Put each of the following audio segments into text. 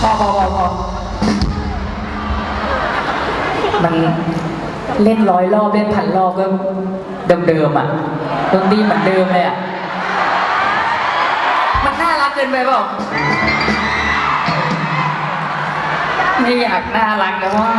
พอพอพอมันเล่นร้อยรอบเล่นพันรอบก็เดิมๆอะดนตรีเหมือนเดิมเลยอะ มันน่ารักเกินไปเปล่าไม่อยากน่ารักแล้วว่า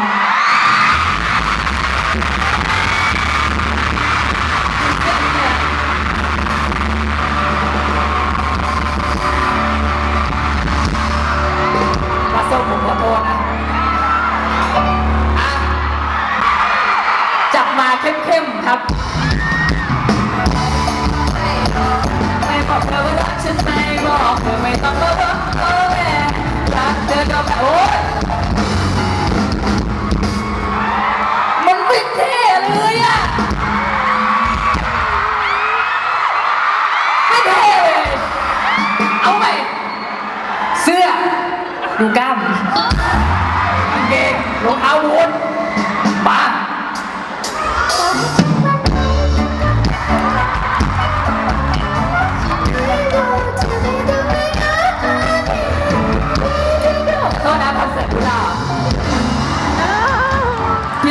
เข้มๆครับไม่บอกเธอว่ารักฉันไม่บอกเธอไม่ต้องมาบอกโอ้แม่รักเธอก็แบบโอ๊ยมันไม่เท่เลยอะไม่เท่เลยเอาใหม่เสื้อดูกล้ามกางเกงรองเท้าบูทมา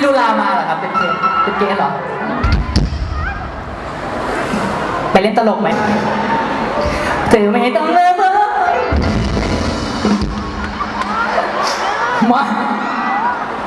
พี่ดุลามาเหรอครับ เป็นเกสเป็นเกเหรอ ไปเล่นตลกไหมเธอไม่ต้องเลยมา